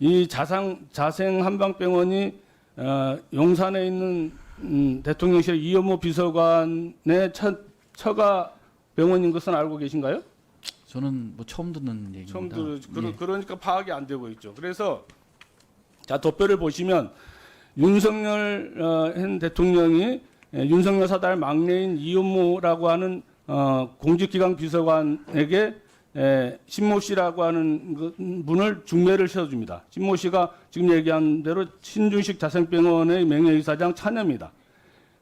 이 자상 자생 한방병원이 어, 용산에 있는 음, 대통령실 이현모 비서관의 첫 처가 병원인 것은 알고 계신가요? 저는 뭐 처음 듣는 얘기입니다. 처음 들 그러, 예. 그러니까 파악이 안 되고 있죠. 그래서 자 도표를 보시면 윤석열 어, 현 대통령이 예, 윤석열 사달 막내인 이현모라고 하는 어, 공직기강 비서관에게 에, 신모 씨라고 하는 그 분을 중매를 세워줍니다. 신모 씨가 지금 얘기한 대로 신준식 자생병원의 명예이사장 차녀입니다.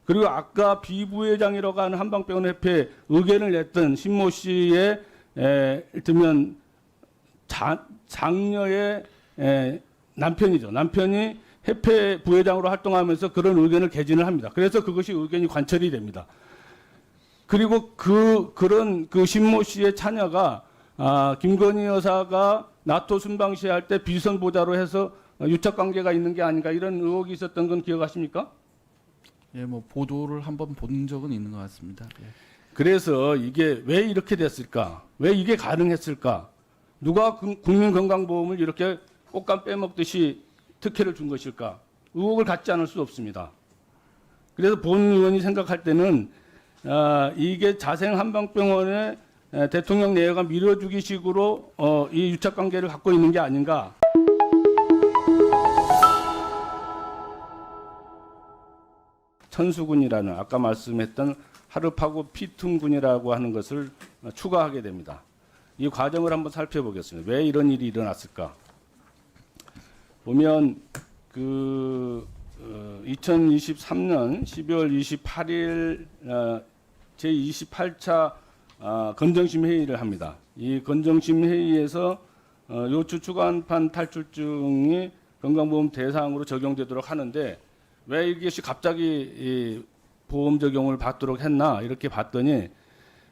그리고 아까 비부회장이라고 하는 한방병원 협회에 의견을 냈던 신모 씨의 에, 일테면 자, 장녀의 에, 남편이죠. 남편이 협회 부회장으로 활동하면서 그런 의견을 개진을 합니다. 그래서 그것이 의견이 관철이 됩니다. 그리고 그 그런 그 신모 씨의 차녀가 아, 김건희 여사가 나토 순방시 할 때 비선 보좌로 해서 유착 관계가 있는 게 아닌가 이런 의혹이 있었던 건 기억하십니까? 예, 뭐 보도를 한번 본 적은 있는 것 같습니다. 예. 그래서 이게 왜 이렇게 됐을까? 왜 이게 가능했을까? 누가 국- 국민건강보험을 이렇게 꽃감 빼먹듯이 특혜를 준 것일까? 의혹을 갖지 않을 수 없습니다. 그래서 본 의원이 생각할 때는 아, 이게 자생 한방병원에 에, 대통령 내외가 밀어주기 식으로 어, 이 유착 관계를 갖고 있는 게 아닌가? 천수군이라는 아까 말씀했던 하르파고 피툼군이라고 하는 것을 어, 추가하게 됩니다. 이 과정을 한번 살펴보겠습니다. 왜 이런 일이 일어났을까? 보면 그 어, 2023년 12월 28일 어, 제 28차 아, 건정심 회의를 합니다. 이 건정심 회의에서 어, 요추 추간판 탈출증이 건강보험 대상으로 적용되도록 하는데 왜 이것이 갑자기 이 보험 적용을 받도록 했나 이렇게 봤더니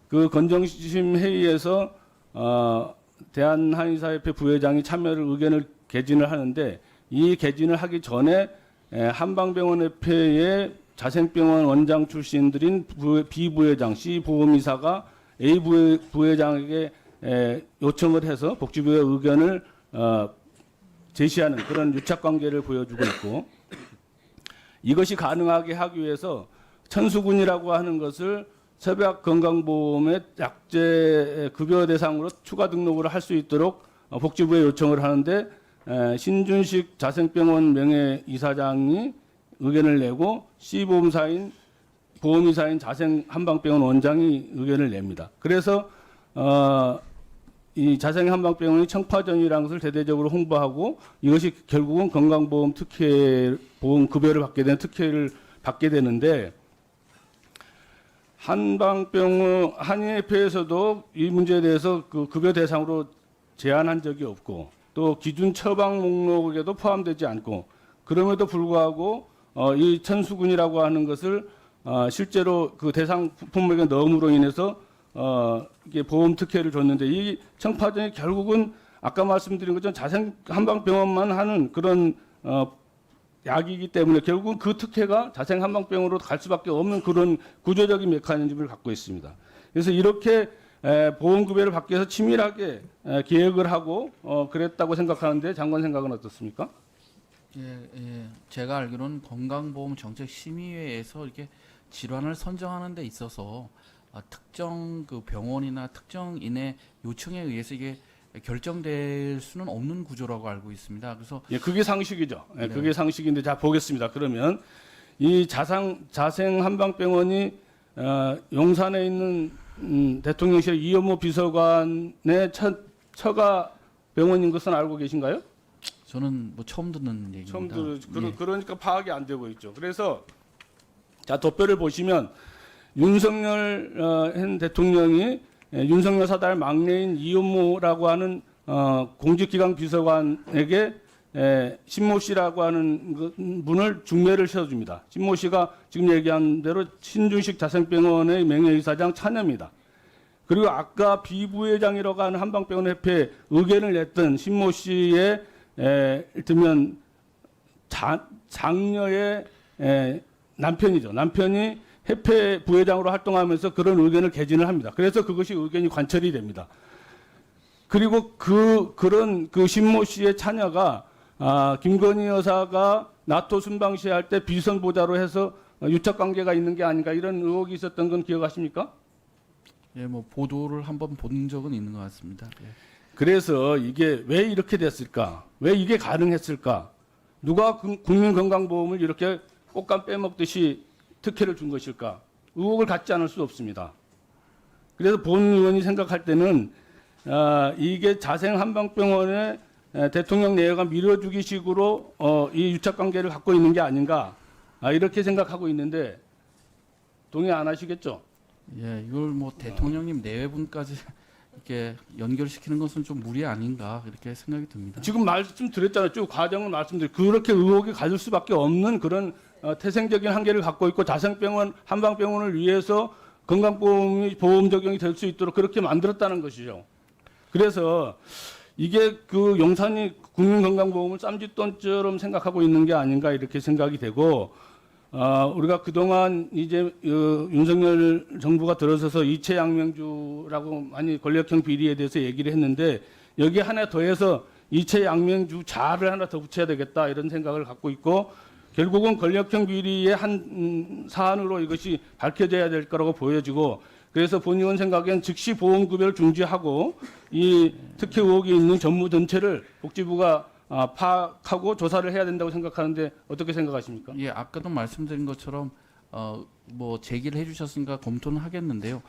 그 건정심 회의에서 어, 대한한의사협회 부회장이 참여를 의견을 개진을 하는데 이 개진을 하기 전에 에, 한방병원협회의 자생병원 원장 출신들인 부, 비부회장 C 보험이사가 A 부회, 부회장에게 에, 요청을 해서 복지부의 의견을 어, 제시하는 그런 유착 관계를 보여주고 있고 이것이 가능하게 하기 위해서 천수군이라고 하는 것을 새벽 건강보험의 약제 급여 대상으로 추가 등록을 할 수 있도록 어, 복지부에 요청을 하는데 에, 신준식 자생병원 명예 이사장이 의견을 내고 C보험사인 보험이사인 자생 한방병원 원장이 의견을 냅니다. 그래서 어, 이 자생 한방병원이 청파전이라는 것을 대대적으로 홍보하고 이것이 결국은 건강보험 특혜 보험 급여를 받게 되는 특혜를 받게 되는데 한방병원 한의협회에서도 이 문제에 대해서 그 급여 대상으로 제한한 적이 없고 또 기준 처방 목록에도 포함되지 않고 그럼에도 불구하고 어, 이 천수군이라고 하는 것을 어, 실제로 그 대상 품목에 넣음으로 인해서 어, 이게 보험 특혜를 줬는데 이 청파전이 결국은 아까 말씀드린 것처럼 자생 한방병원만 하는 그런 어, 약이기 때문에 결국은 그 특혜가 자생 한방병으로 갈 수밖에 없는 그런 구조적인 메커니즘을 갖고 있습니다. 그래서 이렇게 에, 보험급여를 받기 위해서 치밀하게 에, 계획을 하고 어, 그랬다고 생각하는데 장관 생각은 어떻습니까? 예, 예. 제가 알기로는 건강보험 정책 심의회에서 이렇게 질환을 선정하는 데 있어서 아, 특정 그 병원이나 특정 인의 요청에 의해서 이게 결정될 수는 없는 구조라고 알고 있습니다. 그래서 예, 그게 상식이죠. 예, 네. 그게 상식인데 자 보겠습니다. 그러면 이 자상 자생 한방병원이 어, 용산에 있는 음, 대통령실 이현모 비서관의 첫 처가 병원인 것은 알고 계신가요? 저는 뭐 처음 듣는 얘기입니다. 처음 들 그러, 예. 그러니까 파악이 안 되고 있죠. 그래서 자 도표를 보시면 윤석열 어, 현 대통령이 에, 윤석열 사달 막내인 이현모라고 하는 어, 공직기강 비서관에게 에, 신모 씨라고 하는 그 분을 중매를 세워줍니다. 신모 씨가 지금 얘기한 대로 신준식 자생병원의 명예이사장 차녀입니다. 그리고 아까 비부회장이라고 하는 한방병원 협회에 의견을 냈던 신모 씨의 에, 일테면 자, 장녀의 에, 남편이죠. 남편이 협회 부회장으로 활동하면서 그런 의견을 개진을 합니다. 그래서 그것이 의견이 관철이 됩니다. 그리고 그 그런 그 신모 씨의 차녀가 아, 김건희 여사가 나토 순방시 할 때 비선 보좌로 해서 어, 유착 관계가 있는 게 아닌가 이런 의혹이 있었던 건 기억하십니까? 예, 뭐 보도를 한번 본 적은 있는 것 같습니다. 예. 그래서 이게 왜 이렇게 됐을까? 왜 이게 가능했을까? 누가 금- 국민건강보험을 이렇게 꽃감 빼먹듯이 특혜를 준 것일까? 의혹을 갖지 않을 수 없습니다. 그래서 본 의원이 생각할 때는 아, 이게 자생 한방병원에 에, 대통령 내외가 밀어주기 식으로 어, 이 유착 관계를 갖고 있는 게 아닌가 아, 이렇게 생각하고 있는데 동의 안 하시겠죠? 예, 이걸 뭐 대통령님 내외분까지 이렇게 연결시키는 것은 좀 무리 아닌가 이렇게 생각이 듭니다. 지금 말씀드렸잖아요. 쭉 과정을 말씀드렸. 그렇게 의혹이 가질 수밖에 없는 그런 어, 태생적인 한계를 갖고 있고 자생병원 한방병원을 위해서 건강보험이 보험 적용이 될 수 있도록 그렇게 만들었다는 것이죠. 그래서 이게 그 용산이 국민건강보험을 쌈짓돈처럼 생각하고 있는 게 아닌가 이렇게 생각이 되고 어, 우리가 그동안 이제 어, 윤석열 정부가 들어서서 이체 양명주라고 많이 권력형 비리에 대해서 얘기를 했는데 여기 하나 더해서 이체 양명주 자를 하나 더 붙여야 되겠다 이런 생각을 갖고 있고 결국은 권력형 비리의 한 음, 사안으로 이것이 밝혀져야 될 거라고 보여지고 그래서 본 의원 생각엔 즉시 보험급여를 중지하고 이 특혜 의혹이 있는 전무 전체를 복지부가 아, 파악하고 조사를 해야 된다고 생각하는데 어떻게 생각하십니까? 예, 아까도 말씀드린 것처럼 어, 뭐 제기를 해주셨으니까 검토는 하겠는데요.